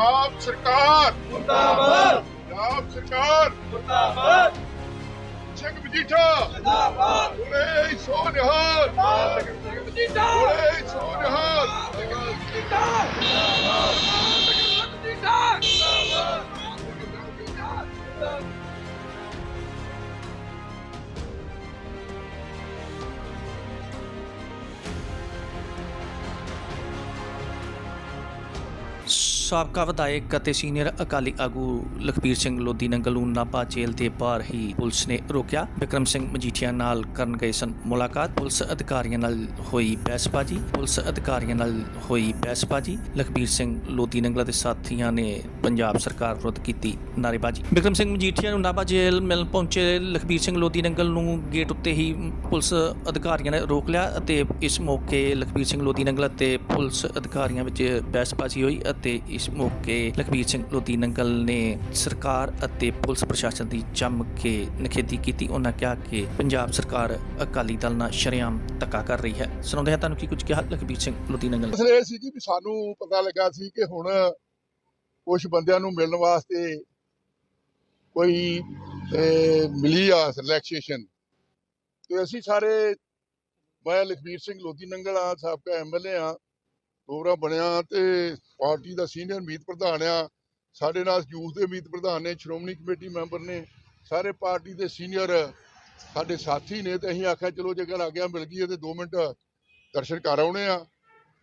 ਪੰਜਾਬ ਸਰਕਾਰ। ਮੁਰਦਾਬਾਦ। ਪੰਜਾਬ ਸਰਕਾਰ। ਮੁਰਦਾਬਾਦ। ਸਿੰਘ ਮਜੀਠਾ। ਜਿੰਦਾਬਾਦ ਸਾਬਕਾ ਵਿਧਾਇਕ ਅਤੇ ਸੀਨੀਅਰ ਅਕਾਲੀ ਆਗੂ ਲਖਬੀਰ ਸਿੰਘ ਲੋਧੀ ਨੰਗਲ ਨੂੰ ਨਾਭਾ ਜੇਲ੍ਹ ਦੇ ਬਾਹਰ ਹੀ ਪੁਲਿਸ ਨੇ ਰੋਕਿਆ। ਵਿਕਰਮ ਸਿੰਘ ਮਜੀਠੀਆ ਨਾਲ ਕਰਨ ਗਏ ਸਨ ਮੁਲਾਕਾਤ। ਪੁਲਿਸ ਅਧਿਕਾਰੀਆਂ ਨਾਲ ਹੋਈ ਬਹਿਸਬਾਜ਼ੀ। ਪੁਲਿਸ ਅਧਿਕਾਰੀਆਂ ਨਾਲ ਹੋਈ ਬਹਿਸਬਾਜ਼ੀ। ਲਖਬੀਰ ਸਿੰਘ ਲੋਧੀ ਨੰਗਲ ਦੇ ਸਾਥੀਆਂ ਨੇ ਪੰਜਾਬ ਸਰਕਾਰ ਵਿਰੁੱਧ ਕੀਤੀ ਨਾਅਰੇਬਾਜ਼ੀ। ਵਿਕਰਮ ਸਿੰਘ ਮਜੀਠੀਆ ਨੂੰ ਨਾਭਾ ਜੇਲ੍ਹ ਮਿਲ ਪਹੁੰਚੇ ਲਖਬੀਰ ਸਿੰਘ ਲੋਧੀ ਨੰਗਲ ਨੂੰ ਗੇਟ ਉੱਤੇ ਹੀ ਪੁਲਿਸ ਅਧਿਕਾਰੀਆਂ ਨੇ ਰੋਕ ਲਿਆ ਅਤੇ ਇਸ ਮੌਕੇ ਲਖਬੀਰ ਸਿੰਘ ਲੋਧੀ ਨੰਗਲ ਅਤੇ ਪੁਲਿਸ ਅਧਿਕਾਰੀਆਂ ਵਿੱਚ ਬਹਿਸਬਾਜ਼ੀ ਹੋਈ ਅਤੇ ਇਸ ਮੌਕੇ ਲਖਬੀਰ ਸਿੰਘ ਲੋਧੀ ਨੰਗਲ ਨੇ ਸਰਕਾਰ ਅਤੇ ਪੁਲਿਸ ਪ੍ਰਸ਼ਾਸਨ ਦੀ ਜੰਮ ਕੇ ਨਿਖੇਧੀ ਕੀਤੀ। ਉਹਨਾਂ ਕਿਹਾ ਕਿ ਪੰਜਾਬ ਸਰਕਾਰ ਅਕਾਲੀ ਦਲ ਨਾਲ ਸ਼ਰੇਆਮ ਧੱਕਾ ਕਰ ਰਹੀ ਹੈ। ਸੁਣਾਉਂਦੇ ਹਾਂ ਤੁਹਾਨੂੰ ਕੀ ਕੁਝ ਕਿਹਾ ਲਖਬੀਰ ਸਿੰਘ ਲੋਧੀ ਨੰਗਲ। ਅਸਲ ਇਹ ਸੀ ਜੀ ਵੀ ਸਾਨੂੰ ਪਤਾ ਲੱਗਾ ਸੀ ਕਿ ਹੁਣ ਕੁਝ ਬੰਦਿਆਂ ਨੂੰ ਮਿਲਣ ਵਾਸਤੇ ਕੋਈ ਮਿਲੀ ਆ ਰਿਲੈਕਸੇਸ਼ਨ ਤੇ ਅਸੀਂ ਸਾਰੇ, ਮੈਂ ਲਖਬੀਰ ਸਿੰਘ ਲੋਧੀ ਨੰਗਲ ਆ, ਸਾਬਕਾ ਐਮਐਲਏ ਆ ਪ੍ਰੋਗਰਾਮ ਬਣਿਆ ਤੇ ਪਾਰਟੀ ਦਾ ਸੀਨੀਅਰ ਮੀਤ ਪ੍ਰਧਾਨ ਆ। ਸਾਡੇ ਨਾਲ ਯੂਥ ਦੇ ਮੀਤ ਪ੍ਰਧਾਨ ਨੇ, ਸ਼੍ਰੋਮਣੀ ਕਮੇਟੀ ਮੈਂਬਰ ਨੇ, ਸਾਰੇ ਪਾਰਟੀ ਦੇ ਸੀਨੀਅਰ ਸਾਡੇ ਸਾਥੀ ਨੇ ਤੇ ਅਸੀਂ ਆਖਿਆ, ਚਲੋ ਜੇਕਰ ਆਗਿਆ ਮਿਲ ਗਈ ਹੈ ਤੇ 2 ਮਿੰਟ ਦਰਸ਼ਨ ਕਰ ਆਉਣੇ ਆ।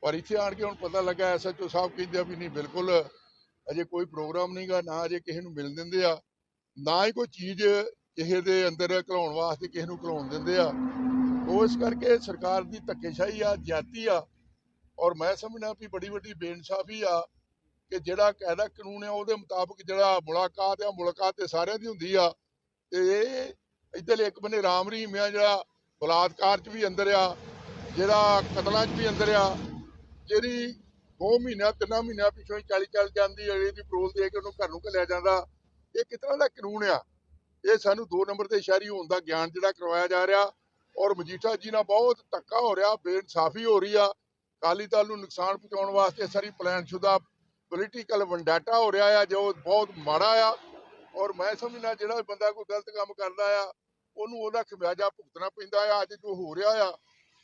ਪਰ ਇੱਥੇ ਆਣ ਕੇ ਹੁਣ ਪਤਾ ਲੱਗਾ ਐਸਐਚਓ ਸਾਹਿਬ ਕਹਿੰਦੇ ਆ ਵੀ ਨਹੀਂ, ਬਿਲਕੁਲ ਅਜੇ ਕੋਈ ਪ੍ਰੋਗਰਾਮ ਨਹੀਂਗਾ ਨਾ ਅਜੇ ਕਿਸੇ ਨੂੰ ਮਿਲ ਦਿੰਦੇ ਆ, ਨਾ ਹੀ ਕੋਈ ਚੀਜ਼ ਕਿਸੇ ਦੇ ਅੰਦਰ ਘਲਾਉਣ ਵਾਸਤੇ ਕਿਸੇ ਨੂੰ ਘਲਾਉਣ ਦਿੰਦੇ ਆ। ਉਹ ਇਸ ਕਰਕੇ ਸਰਕਾਰ ਦੀ ਧੱਕੇਸ਼ਾਹੀ ਆ, ਜਾਤੀ ਆ ਔਰ ਮੈਂ ਸਮਝਣਾ ਵੀ ਬੜੀ ਵੱਡੀ ਬੇਇਨਸਾਫੀ ਆ ਕਿ ਜਿਹੜਾ ਕਾਇਦਾ ਕਾਨੂੰਨ ਆ, ਉਹਦੇ ਮੁਤਾਬਕ ਜਿਹੜਾ ਮੁਲਾਕਾਤ ਆ, ਮੁਲਾਕਾਤ ਤੇ ਸਾਰਿਆਂ ਦੀ ਹੁੰਦੀ ਆ। ਤੇ ਇਹ ਇੱਧਰ ਇੱਕ ਬੰਨੇ ਰਾਮ ਰਹੀਮ ਆ, ਜਿਹੜਾ ਬਲਾਤਕਾਰ 'ਚ ਵੀ ਅੰਦਰ ਆ, ਜਿਹੜਾ ਕਤਲਾਂ 'ਚ ਵੀ ਅੰਦਰ ਆ, ਜਿਹੜੀ 2 ਮਹੀਨਿਆਂ, ਤਿੰਨਾਂ ਮਹੀਨਿਆਂ ਪਿੱਛੋਂ ਹੀ ਚੱਲ ਚੱਲ ਜਾਂਦੀ ਅਗਲੇ ਦੀ ਪਰੋਲ ਦੇ ਕੇ ਉਹਨੂੰ ਘਰ ਨੂੰ ਘੱਲਿਆ ਜਾਂਦਾ। ਇਹ ਕਿਸ ਤਰ੍ਹਾਂ ਦਾ ਕਾਨੂੰਨ ਆ? ਇਹ ਸਾਨੂੰ 2 ਨੰਬਰ ਤੇ ਸ਼ਹਿਰੀ ਹੋਣ ਦਾ ਗਿਆਨ ਜਿਹੜਾ ਕਰਵਾਇਆ ਜਾ ਰਿਹਾ। ਔਰ ਮਜੀਠਾ ਜੀ ਨਾਲ ਬਹੁਤ ਧੱਕਾ ਹੋ ਰਿਹਾ, ਬੇਇਨਸਾਫੀ ਹੋ ਰਹੀ ਆ। ਅਕਾਲੀ ਦਲ ਨੂੰ ਨੁਕਸਾਨ ਪਹੁੰਚਾਉਣ ਵਾਸਤੇ ਸਾਰੀ ਪਲਾਨਸ਼ੁਦਾ ਪੋਲੀਟੀਕਲ ਵੰਡਾਟਾ ਹੋ ਰਿਹਾ ਆ, ਜੋ ਬਹੁਤ ਮਾੜਾ ਆ। ਔਰ ਮੈਂ ਸਮਝਣਾ ਜਿਹੜਾ ਬੰਦਾ ਕੋਈ ਗਲਤ ਕੰਮ ਕਰਦਾ ਆ, ਉਹਨੂੰ ਉਹਦਾ ਖਮਿਆਜਾ ਭੁਗਤਣਾ ਪੈਂਦਾ ਆ। ਅੱਜ ਜੋ ਹੋ ਰਿਹਾ ਆ,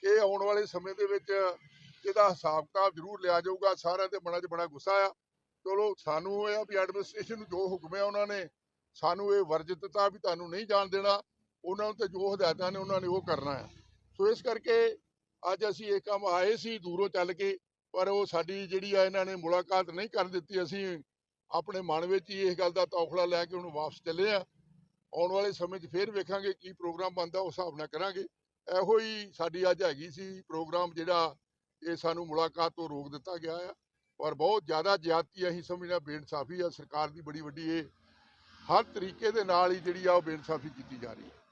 ਇਹ ਆਉਣ ਵਾਲੇ ਸਮੇਂ ਦੇ ਵਿੱਚ ਇਹਦਾ ਹਿਸਾਬ ਕਿਤਾਬ ਜ਼ਰੂਰ ਲਿਆ ਜਾਊਗਾ। ਸਾਰਿਆਂ ਦੇ ਬੜਾ 'ਚ ਬੜਾ ਗੁੱਸਾ ਆ। ਚਲੋ, ਸਾਨੂੰ ਇਹ ਆ ਵੀ ਐਡਮਿਨਿਸਟ੍ਰੇਸ਼ਨ ਨੂੰ ਜੋ ਹੁਕਮ ਹੈ ਉਹਨਾਂ ਨੇ, ਸਾਨੂੰ ਇਹ ਵਰਜ ਦਿੱਤਾ ਵੀ ਤੁਹਾਨੂੰ ਨਹੀਂ ਜਾਣ ਦੇਣਾ। ਉਹਨਾਂ ਨੂੰ ਤੇ ਜੋ ਹਦਾਇਤਾਂ ਨੇ ਉਹਨਾਂ ਨੇ ਉਹ ਕਰਨਾ ਆ। ਸੋ ਇਸ ਕਰਕੇ ਅੱਜ ਅਸੀਂ ਇਹ ਕੰਮ ਆਏ ਸੀ ਦੂਰੋਂ ਚੱਲ ਕੇ, ਪਰ ਉਹ ਸਾਡੀ ਜਿਹੜੀ ਆ ਇਹਨਾਂ ਨੇ ਮੁਲਾਕਾਤ ਨਹੀਂ ਕਰ ਦਿੱਤੀ, ਅਸੀਂ ਆਪਣੇ ਮਨ ਵਿੱਚ ਹੀ ਇਸ ਗੱਲ ਦਾ ਤੌਖਲਾ ਲੈ ਕੇ ਹੁਣ ਵਾਪਸ ਚੱਲੇ ਆ ਆਉਣ ਵਾਲੇ ਸਮੇਂ 'ਚ ਫੇਰ ਵੇਖਾਂਗੇ ਕੀ ਪ੍ਰੋਗਰਾਮ ਬਣਦਾ, ਉਸ ਹਿਸਾਬ ਨਾਲ ਕਰਾਂਗੇ। ਇਹੋ ਹੀ ਸਾਡੀ ਅੱਜ ਹੈਗੀ ਸੀ ਪ੍ਰੋਗਰਾਮ ਜਿਹੜਾ ਇਹ ਸਾਨੂੰ ਮੁਲਾਕਾਤ ਤੋਂ ਰੋਕ ਦਿੱਤਾ ਗਿਆ ਆ। ਪਰ ਬਹੁਤ ਜ਼ਿਆਦਾ ਜ਼ਿਆਦਤੀ ਅਸੀਂ ਸਮਝਣਾ ਬੇਇਨਸਾਫੀ ਆ, ਸਰਕਾਰ ਦੀ ਬੜੀ ਵੱਡੀ ਇਹ ਹਰ ਤਰੀਕੇ ਦੇ ਨਾਲ ਹੀ ਜਿਹੜੀ ਆ ਉਹ ਬੇਇਨਸਾਫੀ ਕੀਤੀ ਜਾ ਰਹੀ ਹੈ।